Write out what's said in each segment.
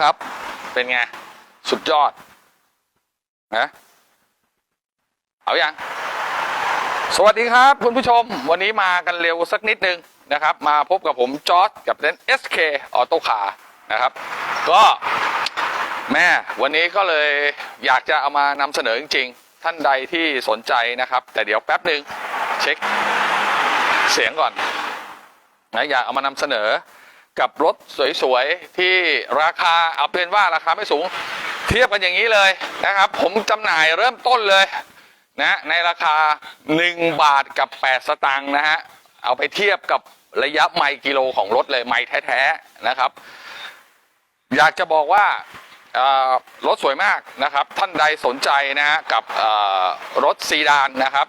ครับ เป็นไง สุดยอดนะเอาอย่างสวัสดีครับคุณผู้ชม วันนี้มากันเร็วสักนิดนึงนะครับ มาพบกับผมจอร์ดกับเต้น SK ออโต้คาร์นะครับ ก็แม่วันนี้ก็เลยอยากจะเอามานำเสนอจริงๆ ท่านใดที่สนใจนะครับ แต่เดี๋ยวแป๊บหนึ่งเช็คเสียงก่อนนะอยากเอามานำเสนอ กับรถสวยๆ ที่ราคาเอาเป็นว่าราคาไม่สูง เทียบกันอย่างนี้เลยนะครับ ผมจำหน่ายเริ่มต้นเลยนะในราคา 1 บาทกับ 8 สตางค์นะฮะ เอาไปเทียบกับระยะไมล์กิโลของรถเลยไมล์แท้ๆนะครับ อยากจะบอกว่ารถสวยมากนะครับ ท่านใดสนใจนะฮะกับรถซีดานนะครับ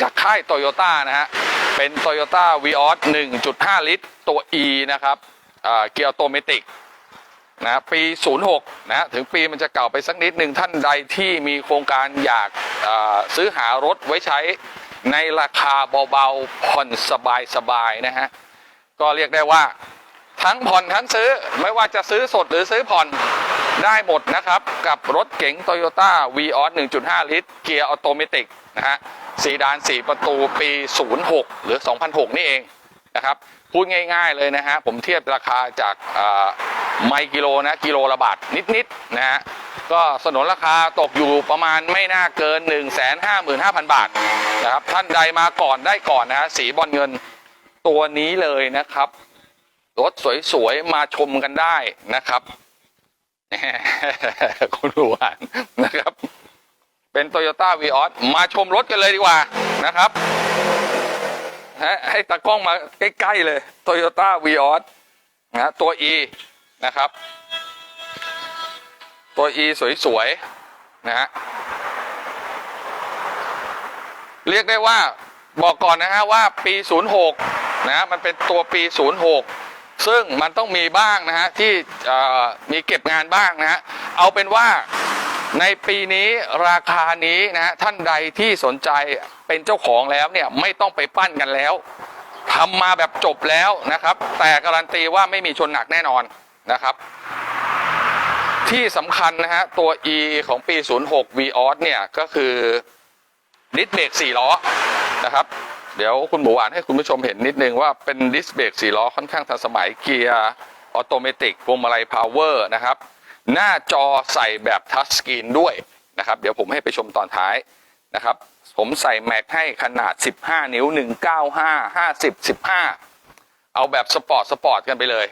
จากค่ายโตโยต้านะฮะ เป็น Toyota v ีออส1.5 ลิตร ตัว E นะครับเกียร์ออโตเมติกนะปี 06 นะ ถึงปีมันจะเก่าไปสักนิดหนึ่งท่านใดที่มีโครงการอยากซื้อหารถไว้ใช้ในราคาเบาๆ ผ่อนสบายๆ นะฮะ ก็เรียกได้ว่าทั้งผ่อนทั้งซื้อไม่ว่าจะซื้อสดหรือซื้อผ่อน ได้หมดนะครับกับรถเก๋ง Toyota v ีออส1.5 ลิตร เกียร์ออโตเมติกนะฮะสีดาน 4 ประตูปี 06 หรือ 2006 นี่เองนะครับพูดง่ายๆเลยนะฮะผมเทียบราคาจากไมกิโลนะกิโลละบาทนิดๆนะฮะก็สนนราคาตกอยู่ประมาณไม่น่าเกิน 1 5 5 0 0 0 บาทนะครับท่านใดมาก่อนได้ก่อนนะฮะสีบอลเงินตัวนี้เลยนะครับรถสวยๆมาชมกันได้นะครับ คุณผู้อ่านนะครับ เป็น Toyota v ีออสมาชมรถกันเลยดีกว่านะครับให้ตากล้องมาใกล้ๆเลย Toyota v ีออสนะตัว E นะครับ ตัว E สวยๆนะฮะเรียกได้ว่าบอกก่อนนะฮะว่าปี 06นะฮะมันเป็นตัวปี 06 ซึ่งมันต้องมีบ้างนะฮะที่มีเก็บงานบ้างนะฮะเอาเป็นว่าในปีนี้ราคานี้นะฮะท่านใดที่สนใจเป็นเจ้าของแล้วเนี่ยไม่ต้องไปปั้นกันแล้วทำมาแบบจบแล้วนะครับ แต่การันตีว่าไม่มีชนหนักแน่นอนนะครับ ที่สำคัญนะฮะตัว E ของปี 06 v ีออสเนี่ยก็คือดิสเบรก4ล้อนะครับ เดี๋ยวคุณหมูหวานให้คุณผู้ชมเห็นนิดนึงว่าเป็นดิสเบรก4ล้อค่อนข้างทันสมัยเกียร์ออโตเมติกพวงมาลัยพาวเวอร์นะครับ หน้าจอใส่แบบทัชสกรีนด้วยนะครับ เดี๋ยวผมให้ไปชมตอนท้ายนะครับ ผมใส่แม็กให้ขนาด 15 นิ้ว 195 50 15 เอาแบบสปอร์ตสปอร์ตกันไปเลย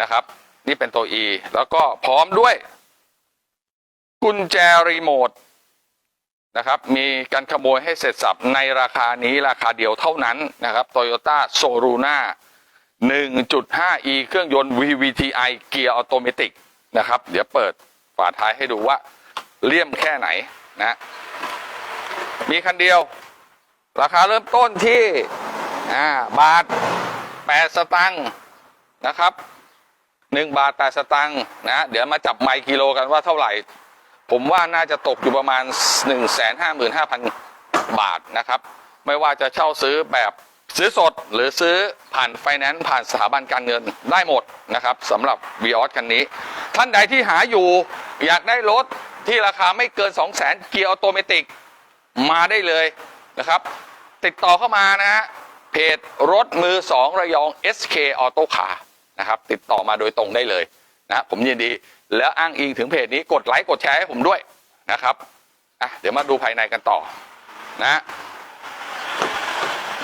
นะครับ นี่เป็นตัว E แล้วก็พร้อมด้วย กุญแจรีโมท นะครับ มีการขโมยให้เสร็จสับในราคานี้ราคาเดียวเท่านั้นนะครับ Toyota s o r u n a 1.5e เครื่องยนต์ VVTi เกียร์ออโตเมติกนะครับ เดี๋ยวเปิดฝาท้ายให้ดูว่าเลี่ยมแค่ไหนนะมีคันเดียว ราคาเริ่มต้นที่อ่าบาท 8 สตังค์นะครับ 1 บาท 8 สตังค์นะ เดี๋ยวมาจับไมล์กิโลกันว่าเท่าไหร่ ผมว่าน่าจะตกอยู่ประมาณ 155,000 บาทนะครับ ไม่ว่าจะเช่าซื้อแบบซื้อสดหรือซื้อผ่านไฟแนนซ์ผ่านสถาบันการเงินได้หมดนะครับสำหรับ v ีออสคันนี้ ท่านใดที่หาอยู่อยากได้รถที่ราคาไม่เกิน 200,000เกียร์ออโตเมติกมาได้เลยนะครับ ติดต่อเข้ามานะฮะเพจรถมือสองระยอง SK Auto Car นะครับ ติดต่อมาโดยตรงได้เลย นะผมยินดี แล้วอ้างอิงถึงเพจนี้กดไลค์กดแชร์ให้ผมด้วยนะครับอะเดี๋ยวมาดูภายในกันต่อนะ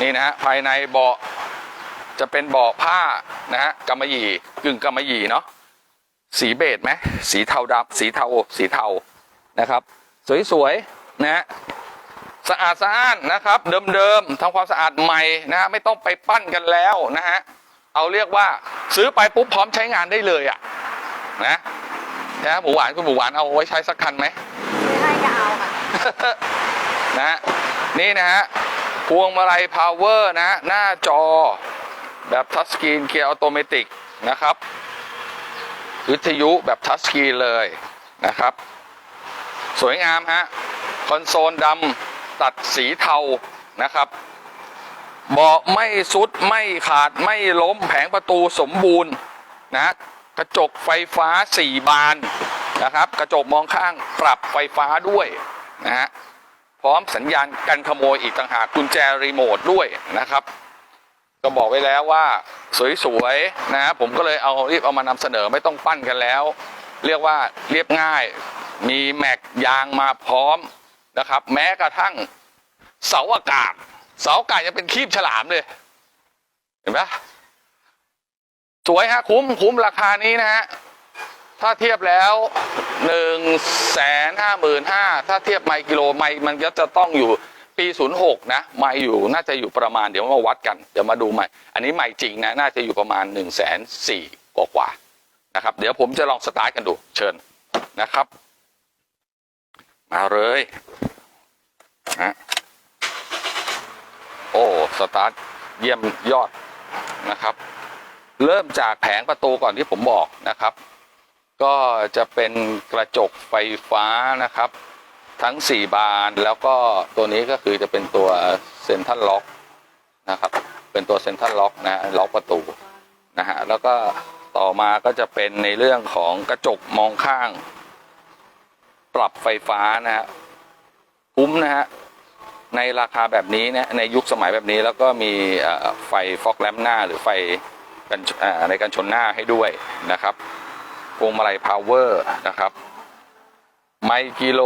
นี่นะฮะภายในเบาะจะเป็นเบาะผ้านะฮะกำมะหยี่กึ่งกำมะหยี่เนาะสีเบจไหมสีเทาดำสีเทาสีเทานะครับ สวยๆนะฮะสะอาดสะอ้านนะครับ เดิมๆทำความสะอาดใหม่นะฮะไม่ต้องไปปั้นกันแล้วนะฮะเอาเรียกว่าซื้อไปปุ๊บพร้อมใช้งานได้เลยอะ นะนะหมูหวานคุณหมูหวานเอาไว้ใช้สักคันไหมซื้อให้ก็เอาค่ะนะฮะนี่นะฮะพวงมาลัยพาวเวอร์นะ หน้าจอ แบบทัชสกรีนเกียร์ออโตเมติกนะครับ วิทยุแบบทัชสกรีนเลยนะครับ สวยงามฮะ คอนโซลดำตัดสีเทานะครับเบาะไม่สุดไม่ขาดไม่ล้มแผงประตูสมบูรณ์นะ กระจกไฟฟ้า 4 บานนะครับ กระจกมองข้างปรับไฟฟ้าด้วยนะฮะพร้อมสัญญาณกันขโมยอีกต่างหากกุญแจรีโมทด้วยนะครับ ก็บอกไว้แล้วว่าสวยๆนะฮะผมก็เลยเอารีบเอามานำเสนอไม่ต้องปั้นกันแล้ว เรียกว่าเรียบง่าย มีแม็กยางมาพร้อมนะครับ แม้กระทั่งเสาอากาศ เสาอากาศยังเป็นคีบฉลามเลย เห็นปะ สวยฮะคุ้มคุ้มราคานี้นะฮะถ้าเทียบแล้วหนึ่งแสนห้าหมื่นห้าถ้าเทียบไมล์กิโลไมล์มันก็จะต้องอยู่ปีศูนย์หกนะไมล์อยู่น่าจะอยู่ประมาณเดี๋ยวมาวัดกัน เดี๋ยวมาดูไมล์อันนี้ไมล์จริงนะ น่าจะอยู่ประมาณหนึ่งแสนสี่กว่ากว่าๆนะครับ เดี๋ยวผมจะลองสตาร์ทกันดูเชิญนะครับ มาเลยฮะโอ้ สตาร์ทเยี่ยมยอดนะครับ เริ่มจากแผงประตูก่อนที่ผมบอกนะครับ ก็จะเป็นกระจกไฟฟ้านะครับ ทั้ง 4 บานแล้วก็ตัวนี้ก็คือจะเป็นตัวเซ็นทรัลล็อกนะครับ เป็นตัวเซ็นทรัลล็อกนะล็อกประตูนะฮะแล้วก็ต่อมาก็จะเป็นในเรื่องของกระจกมองข้าง ปรับไฟฟ้านะฮะคุ้มนะฮะในราคาแบบนี้นะในยุคสมัยแบบนี้แล้วก็มีไฟฟอกแลมหน้าหรือไฟ กันในการชนหน้าให้ด้วยนะครับพวงมาลัยพาวเวอร์นะครับไมล์กิโล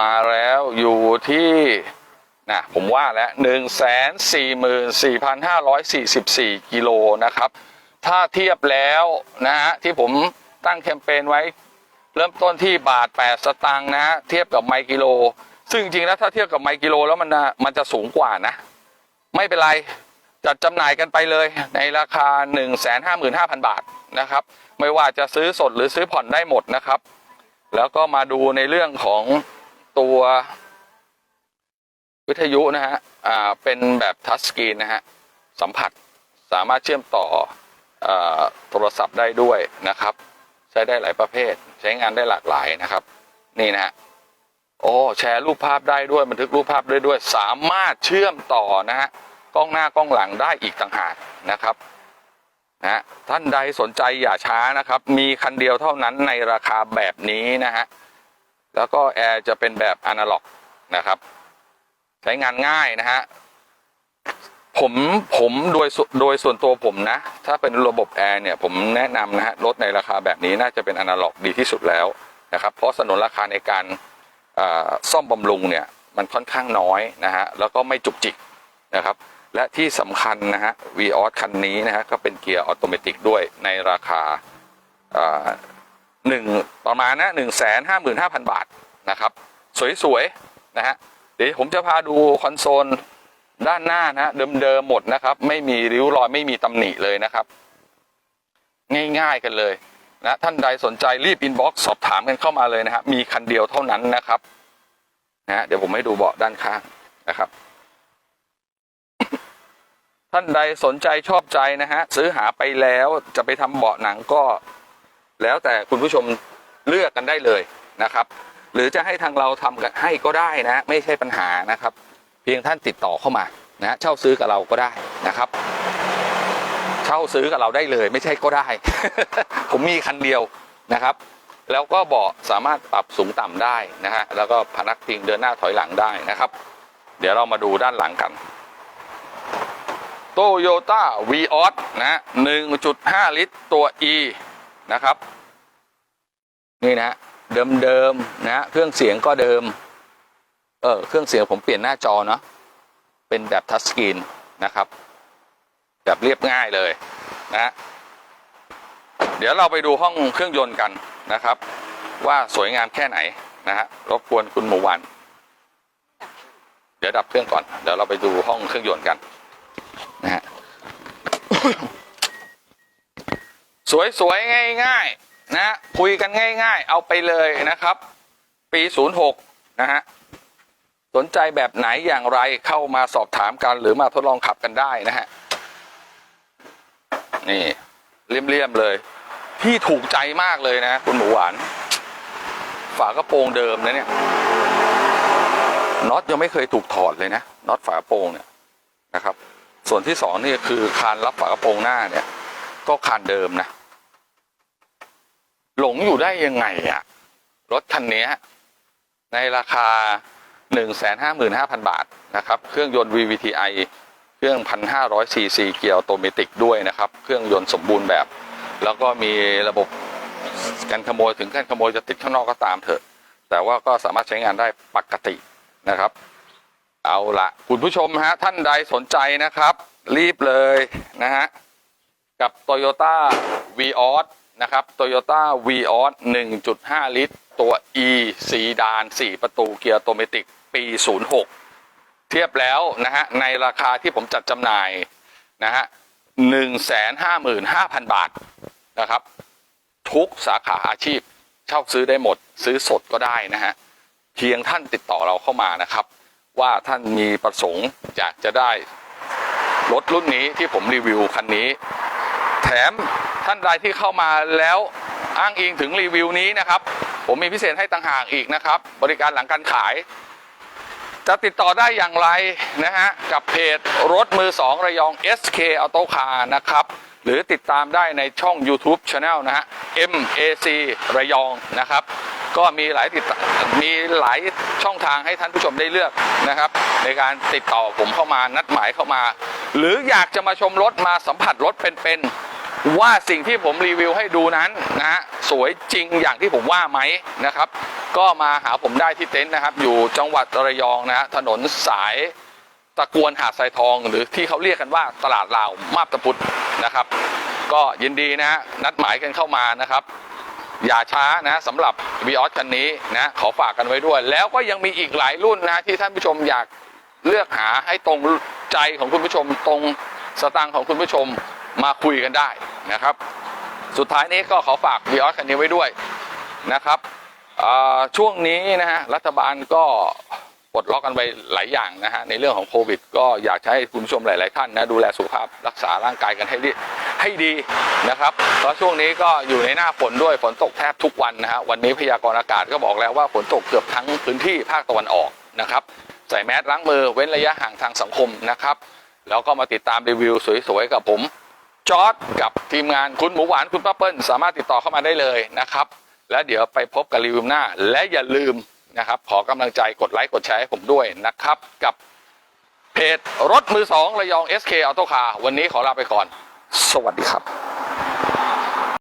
มาแล้วอยู่ที่นะผมว่าแล้วหนึ่งแสนสี่หมื่นสี่พันห้าร้อยสี่สิบสี่กิโลนะครับ ถ้าเทียบแล้วนะฮะที่ผมตั้งแคมเปญไว้ เริ่มต้นที่บาท8สตางค์นะฮะเทียบกับไมล์กิโล ซึ่งจริงๆแล้วถ้าเทียบกับไมล์กิโลแล้วมันนะมันจะสูงกว่านะ ไม่เป็นไร จัดจำหน่ายกันไปเลยในราคา 155,000 บาทนะครับ ไม่ว่าจะซื้อสดหรือซื้อผ่อนได้หมดนะครับ แล้วก็มาดูในเรื่องของตัววิทยุนะฮะอ่าเป็นแบบทัชสกรีนนะฮะสัมผัสสามารถเชื่อมต่ออาโทรศัพท์ได้ด้วยนะครับ ใช้ได้หลายประเภท ใช้งานได้หลากหลายนะครับ นี่นะฮะโอ้แชร์รูปภาพได้ด้วยบันทึกรูปภาพได้ด้วย สามารถเชื่อมต่อนะฮะ กล้องหน้ากล้องหลังได้อีกต่างหากนะครับนะฮะท่านใดสนใจอย่าช้านะครับ มีคันเดียวเท่านั้นในราคาแบบนี้นะฮะแล้วก็แอร์จะเป็นแบบอนาล็อกนะครับ ใช้งานง่ายนะฮะผมผมโดยโดยส่วนตัวผมนะ ถ้าเป็นระบบแอร์เนี่ยผมแนะนำนะฮะรถในราคาแบบนี้น่าจะเป็นอนาล็อกดีที่สุดแล้วนะครับเพราะสนนราคาในการซ่อมบำรุงเนี่ยมันค่อนข้างน้อยนะฮะแล้วก็ไม่จุกจิกนะครับ และที่สำคัญนะฮะ v ีออคันนี้นะฮะก็เป็นเกียร์ออโตเมติกด้วยในราคาหนึ่งประมาณนะหนึ่งแสนห้าหมื่นห้าพันบาทนะครับ สวยๆนะฮะเดี๋ยวผมจะพาดูคอนโซลด้านหน้านะเดิมๆหมดนะครับ ไม่มีริ้วรอยไม่มีตำหนิเลยนะครับ ง่ายๆกันเลยนะท่านใดสนใจรีบอินบ็อกซ์สอบถามกันเข้ามาเลยนะฮะมีคันเดียวเท่านั้นนะครับนะเดี๋ยวผมให้ดูเบาะด้านข้างนะครับ ท่านใดสนใจชอบใจนะฮะซื้อหาไปแล้วจะไปทำเบาะหนังก็ แล้วแต่คุณผู้ชมเลือกกันได้เลยนะครับ หรือจะให้ทางเราทำให้ก็ได้นะ ไม่ใช่ปัญหานะครับ เพียงท่านติดต่อเข้ามานะเช่าซื้อกับเราก็ได้นะครับ เช่าซื้อกับเราได้เลย ไม่ใช่ก็ได้ ผมมีคันเดียวนะครับ แล้วก็เบาะสามารถปรับสูงต่ำได้นะฮะแล้วก็พนักพิงเดินหน้าถอยหลังได้นะครับ เดี๋ยวเรามาดูด้านหลังกัน โตโยต้าวีออสนะฮะ1.5ลิตรตัว E นะครับ นี่นะฮะเดิมนะเครื่องเสียงก็เดิม เออเครื่องเสียงผมเปลี่ยนหน้าจอเนาะเป็นแบบทัชสกรีนนะครับ แบบเรียบง่ายเลยนะเดี๋ยวเราไปดูห้องเครื่องยนต์กันนะครับ ว่าสวยงามแค่ไหนนะฮะรบกวนคุณหมูหวัน เดี๋ยวดับเครื่องก่อน เดี๋ยวเราไปดูห้องเครื่องยนต์กัน นะฮะสวยๆง่ายๆนะคุยกันง่าย ๆ เอาไปเลยนะครับ ปี 06 นะฮะสนใจแบบไหนอย่างไรเข้ามาสอบถามกันหรือมาทดลองขับกันได้นะฮะ นี่เลี่ยมๆเลยพี่ถูกใจมากเลยนะ คุณหมูหวาน ฝากระโปรงเดิมนะเนี่ยน็อตยังไม่เคยถูกถอดเลยนะน็อตฝากระโปรงเนี่ยนะครับ ส่วนที่สองนี่คือคานรับฝากระโปรงหน้าเนี่ย ก็คานเดิมนะ หลงอยู่ได้ยังไงอะรถคันนี้ในราคา 155,000 บาทนะครับ เครื่องยนต์ VVTi เครื่อง 1,500 cc เกียร์ออโตเมติกด้วยนะครับ เครื่องยนต์สมบูรณ์แบบ แล้วก็มีระบบการขโมยถึงการขโมยจะติดข้างนอกก็ตามเถอะ แต่ว่าก็สามารถใช้งานได้ปกตินะครับ ละคุณผู้ชมฮะ ท่านใดสนใจนะครับ รีบเลยนะฮะ กับ Toyota v ีออสนะครับ Toyota v ีออส1.5 ลิตร ตัว E สีดาน 4 ประตูเกียร์ออโตเมติก ปี 06 เทียบแล้วนะฮะ ในราคาที่ผมจัดจำหน่ายนะฮะ 155,000 บาทนะครับ ทุกสาขาอาชีพ เช่าซื้อได้หมด ซื้อสดก็ได้นะฮะ เพียงท่านติดต่อเราเข้ามานะครับ ว่าท่านมีประสงค์อยากจะได้รถรุ่นนี้ที่ผมรีวิวคันนี้ แถมท่านใดที่เข้ามาแล้วอ้างอิงถึงรีวิวนี้นะครับ ผมมีพิเศษให้ต่างหากอีกนะครับ บริการหลังการขาย จะติดต่อได้อย่างไรนะฮะ กับเพจรถมือสองระยอง SK Auto Car นะครับ หรือติดตามได้ในช่อง YouTube Channel นะฮะ MAC ระยองนะครับ ก็มีหลายติดมีหลายช่องทางให้ท่านผู้ชมได้เลือกนะครับ ในการติดต่อผมเข้ามานัดหมายเข้ามา หรืออยากจะมาชมรถมาสัมผัสรถเป็นๆว่าสิ่งที่ผมรีวิวให้ดูนั้นนะฮะสวยจริงอย่างที่ผมว่าไหมนะครับ ก็มาหาผมได้ที่เต็นท์นะครับ อยู่จังหวัดระยองนะฮะถนนสายตะกวนหาดทรายทอง หรือที่เขาเรียกกันว่าตลาดลาวมาบตะพุธนะครับ ก็ยินดีนะฮะนัดหมายกันเข้ามานะครับ อย่าช้านะสำหรับ v ีออสคันนี้นะขอฝากกันไว้ด้วย แล้วก็ยังมีอีกหลายรุ่นนะที่ท่านผู้ชมอยากเลือกหาให้ตรงใจของคุณผู้ชมตรงสตางค์ของคุณผู้ชมมาคุยกันได้นะครับ สุดท้ายนี้ก็ขอฝาก v ีออสคันนี้ไว้ด้วยนะครับช่วงนี้นะฮะรัฐบาลก็ปลดล็อกกันไปหลายอย่างนะฮะในเรื่องของโควิด ก็อยากให้คุณผู้ชมหลาย ๆ ท่านนะดูแลสุขภาพรักษาร่างกายกันให้ดี ให้ดีนะครับเพราะช่วงนี้ก็อยู่ในหน้าฝนด้วยฝนตกแทบทุกวันนะฮะวันนี้พยากรณ์อากาศก็บอกแล้วว่าฝนตกเกือบทั้งพื้นที่ภาคตะวันออกนะครับใส่แมสล้างมือเว้นระยะห่างทางสังคมนะครับแล้วก็มาติดตามรีวิวสวยๆกับผมจอร์ดกับทีมงานคุณหมูหวานคุณป้าเปิ้ลสามารถติดต่อเข้ามาได้เลยนะครับ แล้วเดี๋ยวไปพบกับรีวิวหน้า และอย่าลืมนะครับ ขอกำลังใจกดไลค์กดแชร์ให้ผมด้วยนะครับ กับเพจรถมือสองระยอง SK Auto Car วันนี้ขอลาไปก่อน สวัสดีครับ